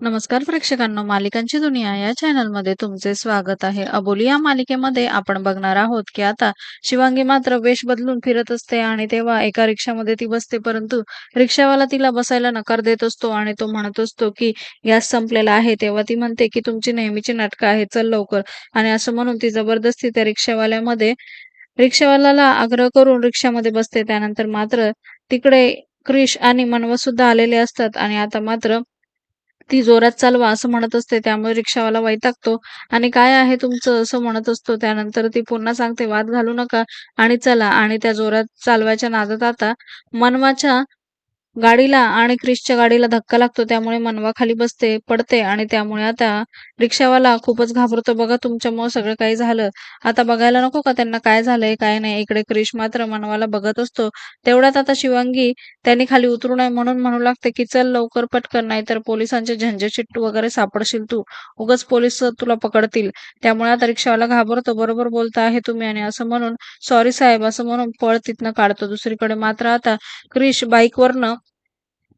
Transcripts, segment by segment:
नमस्कार प्रेक्षकांनो मालिकांची दुनिया या चॅनलमध्ये तुमचे स्वागत आहे. अबोली या मालिकेमध्ये आपण बघणार आहोत की आता शिवांगी मात्र वेश बदलून फिरत असते आणि तेव्हा एका रिक्षामध्ये ती बसते परंतु रिक्षावाला तिला बसायला नकार देत असतो आणि तो म्हणत असतो की गॅस संपलेला आहे. तेव्हा ती म्हणते की तुमची नेहमीची नाटकं आहे चल लवकर. आणि असं म्हणून ती जबरदस्ती त्या रिक्षावाल्यामध्ये रिक्षावाल्याला आग्रह करून रिक्षामध्ये बसते. त्यानंतर मात्र तिकडे क्रिश आणि मनव सुद्धा आलेले असतात आणि आता मात्र ती जोरात चालवा असं म्हणत असते त्यामुळे रिक्षावाला वैतागतो. आणि काय आहे तुमचं असं म्हणत असतो त्यानंतर ती पुन्हा सांगते वाद घालू नका. आणि चला आणि त्या जोरात चालवायच्या नादात आता मनवाच्या गाडीला आणि क्रिशच्या गाडीला धक्का लागतो त्यामुळे मनवा खाली बसते पडते आणि त्यामुळे आता रिक्षावाला खूपच घाबरतो. बघा तुमच्यामुळे सगळं काही झालं. आता बघायला नको का त्यांना काय झालंय काय नाही? इकडे क्रिश मात्र मनवाला बघत असतो. तेवढ्यात आता शिवांगी त्यांनी खाली उतरू नये म्हणून म्हणू लागते की चल लवकर पटकन नाही तर पोलिसांचे झंझट वगैरे सापडशील तू. उगाच पोलीस तुला पकडतील. त्यामुळे आता रिक्षावाला घाबरतो. बरोबर बोलता आहे तुम्ही आणि असं म्हणून सॉरी साहेब असं म्हणून पळ तिथनं काढतो दुसरीकडे. मात्र आता क्रिश बाईकवरनं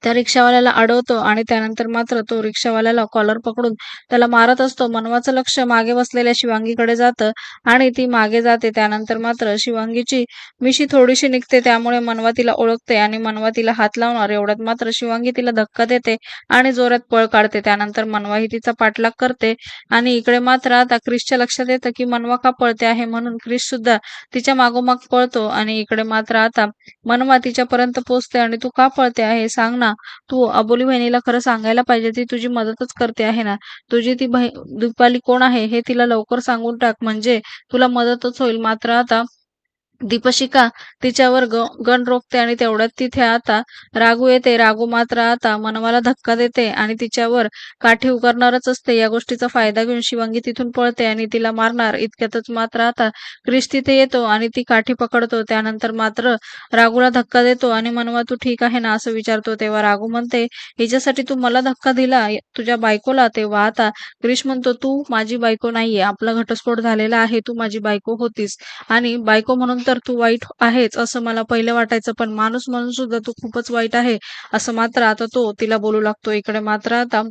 त्या रिक्षावाल्याला अडवतो आणि त्यानंतर मात्र तो रिक्षावाल्याला कॉलर पकडून त्याला मारत असतो. मनवाचं लक्ष मागे बसलेल्या शिवांगीकडे जातं आणि ती मागे जाते. त्यानंतर मात्र शिवांगीची मिशी थोडीशी निघते त्यामुळे मनवा तिला ओळखते आणि मनवा तिला हात लावणार. एवढ्यात मात्र शिवांगी तिला धक्का देते आणि जोरात पळ काढते. त्यानंतर मनवा ही तिचा पाठलाग करते आणि इकडे मात्र आता क्रिसच्या लक्षात येतं की मनवा का पळते आहे म्हणून क्रिस सुद्धा तिच्या मागोमाग पळतो आणि इकडे मात्र आता मनवा तिच्यापर्यंत पोहोचते आणि तू का पळते आहे? सांग ना. तू अबोली बहिणीला खरं सांगायला पाहिजे ती तुझी मदतच करते आहे ना? तुझी ती बहीण दीपाली कोण आहे हे तिला लवकर सांगून टाक. म्हणजे तुला मदतच होईल. मात्र आता दीपशिका तिच्यावर ग गण रोखते आणि तेवढ्यात तिथे आता रागू येते. रागू मात्र आता मनवाला धक्का देते आणि तिच्यावर काठी उकरणारच असते. या गोष्टीचा फायदा घेऊन शिवांगी तिथून पळते आणि तिला मारणार. इतक्यातच मात्र आता क्रिश तिथे येतो आणि ती काठी पकडतो. त्यानंतर मात्र रागूला धक्का देतो आणि मनवा तू ठीक आहे ना? असं विचारतो. तेव्हा रागू म्हणते हिच्यासाठी तू मला धक्का दिला तुझ्या बायकोला. तेव्हा आता क्रिश म्हणतो तू माझी बायको नाहीये. आपला घटस्फोट झालेला आहे. तू माझी बायको होतीस आणि बायको म्हणून तर तू वाईट आहेच असं मला पहिलं वाटायचं. पण माणूस म्हणून सुद्धा तू खूपच वाईट आहे असं मात्र आता तो तिला बोलू लागतो. इकडे मात्र आता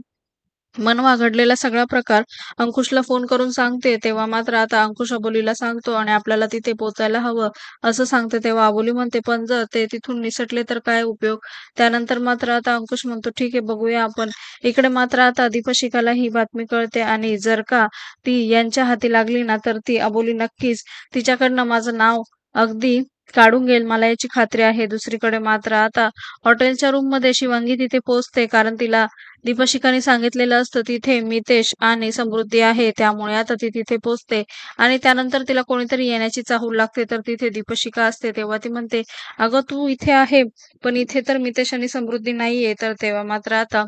मनवा घडलेला सगळा प्रकार अंकुशला फोन करून सांगते. तेव्हा मात्र आता अंकुश अबोलीला सांगतो आणि आपल्याला तिथे पोचायला हवं असं सांगते. तेव्हा अबोली म्हणते पण जर ते तिथून निसटले तर काय उपयोग? त्यानंतर मात्र आता अंकुश म्हणतो ठीक आहे बघूया आपण. इकडे मात्र आता दीपशिकाला ही बातमी कळते आणि जर का ती यांच्या हाती लागली ना तर ती अबोली नक्कीच तिच्याकडनं माझं नाव अगदी काढून घेईल. मला याची खात्री आहे. दुसरीकडे मात्र आता हॉटेलच्या रूममध्ये शिवांगी तिथे पोहोचते. कारण तिला दीपशिकाने सांगितलेलं असतं तिथे मितेश आणि समृद्धी आहे. त्यामुळे आता ती तिथे पोहोचते. आणि त्यानंतर तिला कोणीतरी येण्याची चाहूल लागते. तर तिथे दीपशिका असते. तेव्हा ती म्हणते अगं तू इथे आहे पण इथे तर मितेश आणि समृद्धी नाहीये. तर तेव्हा मात्र आता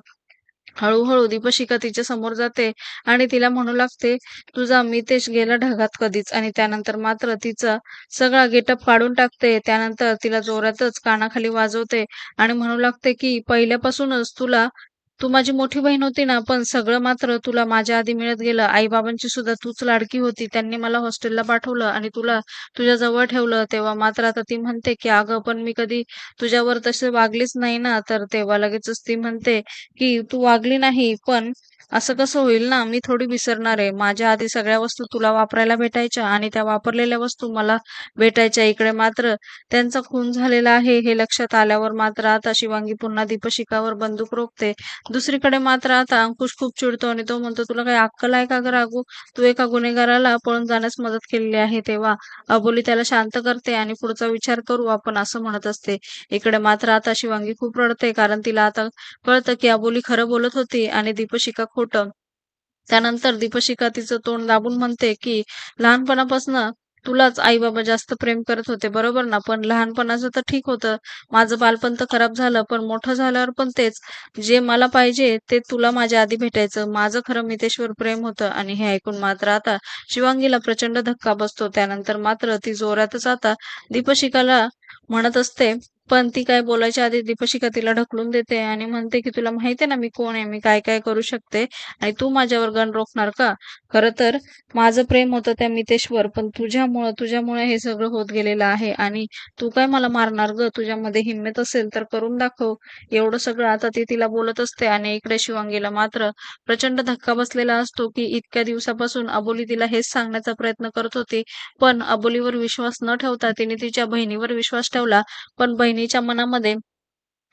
हळूहळू दीपशिका तिच्या समोर जाते आणि तिला म्हणू लागते तुझा मितेश गेला ढगात कधीच. आणि त्यानंतर मात्र तिचा सगळा गेटअप काढून टाकते. त्यानंतर तिला जोरातच कानाखाली वाजवते आणि म्हणू लागते की पहिल्यापासूनच तुला तू माझी मोठी बहीण होती ना पण सगळं मात्र तुला माझ्या आधी मिळत गेलं. आई बाबांची सुद्धा तूच लाडकी होती. त्यांनी मला हॉस्टेलला पाठवलं आणि तुला तुझ्या जवळ ठेवलं. तेव्हा मात्र आता ती म्हणते की अगं पण मी कधी तुझ्यावर तसे वागलीच नाही ना. तर तेव्हा लगेचच ती म्हणते की तू वागली नाही पण असं कसं होईल ना? मी थोडी विसरणार आहे. माझ्या आधी सगळ्या वस्तू तुला वापरायला भेटायच्या आणि त्या वापरलेल्या वस्तू मला भेटायच्या इकडे मात्र त्यांचा खून झालेला आहे हे लक्षात आल्यावर मात्र आता शिवांगी पुन्हा दीपशिकावर बंदूक रोखते. दुसरीकडे मात्र आता अंकुश खूप चिडतो आणि तो म्हणतो तुला काही अक्कल आहे का ग रागू तू एका गुन्हेगाराला पळून जाण्यास मदत केलेली आहे तेव्हा. अबोली त्याला शांत करते आणि पुढचा विचार करू आपण असं म्हणत असते. इकडे मात्र आता शिवांगी खूप रडते कारण तिला आता कळतं की अबोली खरं बोलत होती आणि दीपशिका खोटं. त्यानंतर दीपशिका तिचं तोंड दाबून म्हणते की लहानपणापासून तुलाच आई बाबा जास्त प्रेम करत होते बरोबर ना? पण लहानपणाचं तर ठीक होतं. माझं बालपण तर खराब झालं पण मोठं झाल्यावर पण तेच. जे मला पाहिजे ते तुला माझ्या आधी भेटायचं. माझं खरं मितेश्वर प्रेम होतं आणि हे ऐकून मात्र आता शिवांगीला प्रचंड धक्का बसतो. त्यानंतर मात्र ती जोरातच आता दीपशिकाला म्हणत असते पण ती काय बोलायच्या आधी दीपशिका तिला ढकलून देते आणि म्हणते की तुला माहिती आहे ना मी कोण आहे? मी काय काय करू शकते? आणि तू माझ्यावर गण रोखणार का? खरं तर माझं प्रेम होतं त्या मितेशवर पण तुझ्यामुळं तुझ्यामुळे हे सगळं होत गेलेलं आहे. आणि तू काय मला मारणार ग? तुझ्यामध्ये हिंमत असेल तर करून दाखव. एवढं सगळं आता ती तिला बोलत असते आणि इकडे शिवांगीला मात्र प्रचंड धक्का बसलेला असतो की इतक्या दिवसापासून अबोली तिला हेच सांगण्याचा प्रयत्न करत होती. पण अबोलीवर विश्वास न ठेवता तिने तिच्या बहिणीवर विश्वास ठेवला. पण बहिणी बहिणीच्या मनामध्ये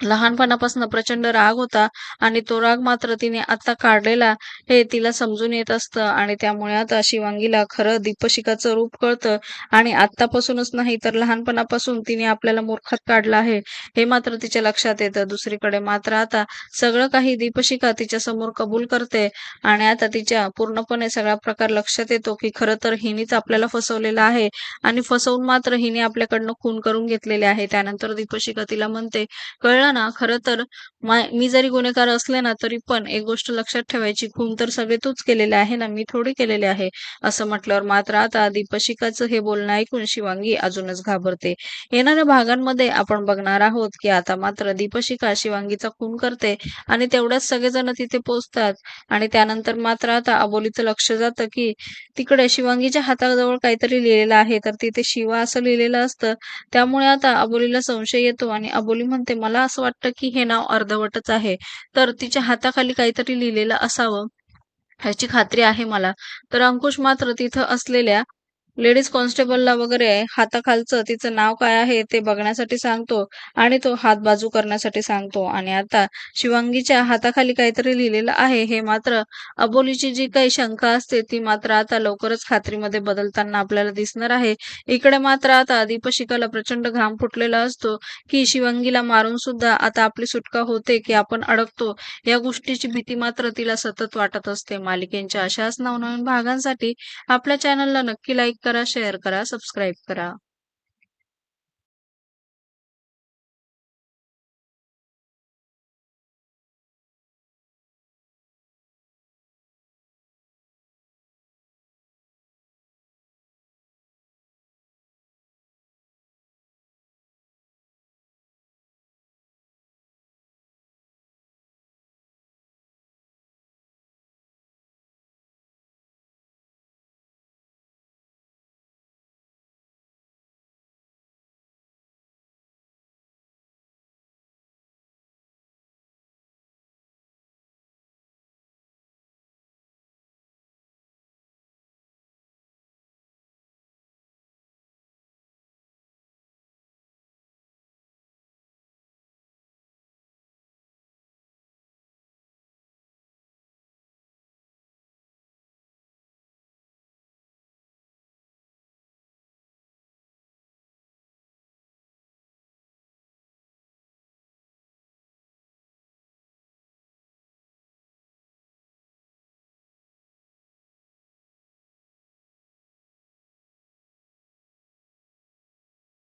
लहानपणापासून प्रचंड राग होता आणि तो राग मात्र तिने आता काढलेला हे तिला समजून येत असतं आणि त्यामुळे आता शिवांगीला खरं दीपशिकाचं रूप कळतं आणि आत्तापासूनच नाही तर लहानपणापासून तिने आपल्याला मूर्खात काढलं आहे. हे मात्र तिच्या लक्षात येतं. दुसरीकडे मात्र आता सगळं काही दीपशिका तिच्या समोर कबूल करते आणि आता तिच्या पूर्णपणे सगळा प्रकार लक्षात येतो की खरं तर हिनीच आपल्याला फसवलेला आहे आणि फसवून मात्र हिने आपल्याकडनं खून करून घेतलेले आहे. त्यानंतर दीपशिका तिला म्हणते कळलं ना खर तर मी जरी गुन्हेगार असले ना तरी पण एक गोष्ट लक्षात ठेवायची खून तर सगळे तूच केलेले आहे ना मी थोडी केलेले आहे. असं म्हटल्यावर मात्र आता दीपशिकाचं हे बोलणं ऐकून शिवांगी अजूनच घाबरते. येणाऱ्या भागांमध्ये आपण बघणार आहोत की आता मात्र दीपशिका शिवांगीचा खून करते आणि तेवढ्याच सगळेजण तिथे पोहोचतात. आणि त्यानंतर मात्र आता अबोलीचं लक्ष जातं की तिकडे शिवांगीच्या हाताजवळ काहीतरी लिहिलेलं आहे तर तिथे शिवा असं लिहिलेलं असतं. त्यामुळे आता अबोलीला संशय येतो आणि अबोली म्हणते मला असं असं वाटतं की हे नाव अर्धवटच आहे. तर तिच्या हाताखाली काहीतरी लिहिलेलं असावं. ह्याची खात्री आहे मला. तर अंकुश मात्र तिथं असलेल्या लेडीज कॉन्स्टेबलला वगैरे हाताखालचं तिचं नाव काय आहे ते बघण्यासाठी सांगतो आणि तो हात बाजू करण्यासाठी सांगतो. आणि आता शिवांगीच्या हाताखाली काहीतरी लिहिलेलं आहे. हे मात्र अबोलीची जी काही शंका असते ती मात्र आता लवकरच खात्रीमध्ये बदलताना आपल्याला दिसणार आहे. इकडे मात्र आता दीपशिकाला प्रचंड घाम फुटलेला असतो की शिवांगीला मारून सुद्धा आता आपली सुटका होते की आपण अडकतो. या गोष्टीची भीती मात्र तिला सतत वाटत असते. मालिकेच्या अशाच नवनवीन भागांसाठी आपल्या चॅनलला नक्की लाईक करा शेअर करा सबस्क्राईब करा.